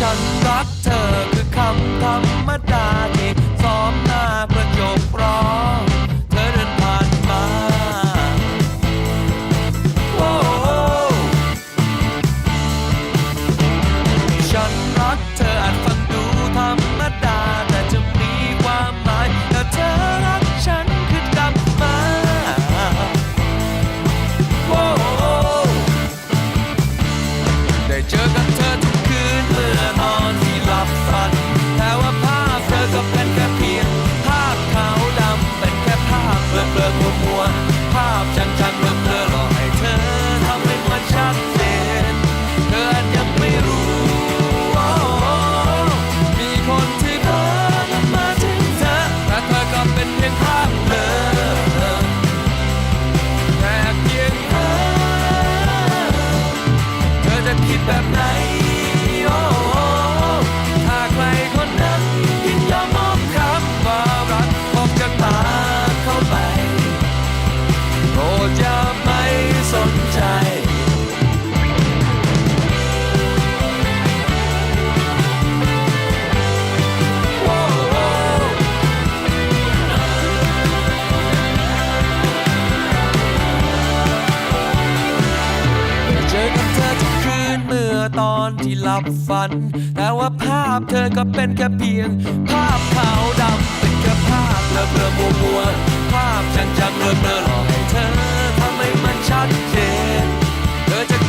ฉันรักเธอคือคำทำ แบบไหนโอ้ถ้าใครคนนั้นยินยอมมอบคำว่ารักออกจากปากเข้าไปโปรดอย่าไม่สนใจโอ้เจอกับเธอ ตอนที่หลับฝัน แต่ว่าภาพเธอก็เป็นแค่เพียง ภาพขาวดำเป็นแค่ภาพเธอเบลอมัวมัวภาพจางจางเบลอเบลอหลอกให้เธอทำให้มันชัดเจนเธอจะ